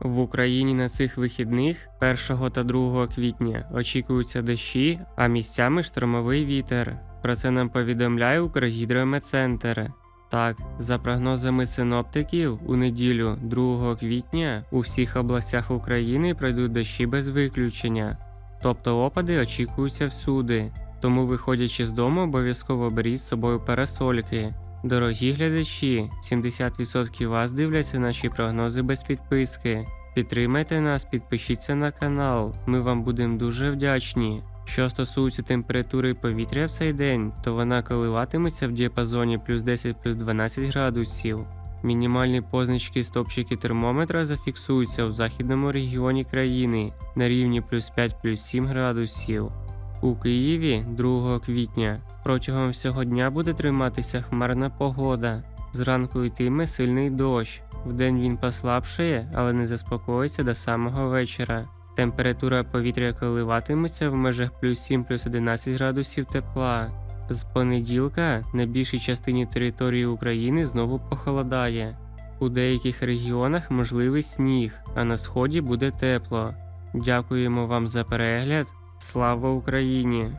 В Україні на цих вихідних 1 та 2 квітня очікуються дощі, а місцями штормовий вітер. Про це нам повідомляє Укргідрометцентр. Так, за прогнозами синоптиків, у неділю 2 квітня у всіх областях України пройдуть дощі без виключення, тобто опади очікуються всюди. Тому, виходячи з дому, обов'язково беріть з собою парасольки. Дорогі глядачі, 70% вас дивляться наші прогнози без підписки. Підтримайте нас, підпишіться на канал, ми вам будемо дуже вдячні. Що стосується температури повітря в цей день, то вона коливатиметься в діапазоні плюс 10 плюс 12 градусів. Мінімальні позначки стопчики термометра зафіксуються в західному регіоні країни на рівні плюс 5 плюс 7 градусів. У Києві 2 квітня протягом всього дня буде триматися хмарна погода. Зранку йтиме сильний дощ. Вдень він послабшає, але не заспокоїться до самого вечора. Температура повітря коливатиметься в межах плюс 7 плюс 11 градусів тепла. З понеділка на більшій частині території України знову похолодає. У деяких регіонах можливий сніг, а на сході буде тепло. Дякуємо вам за перегляд. Слава Україні!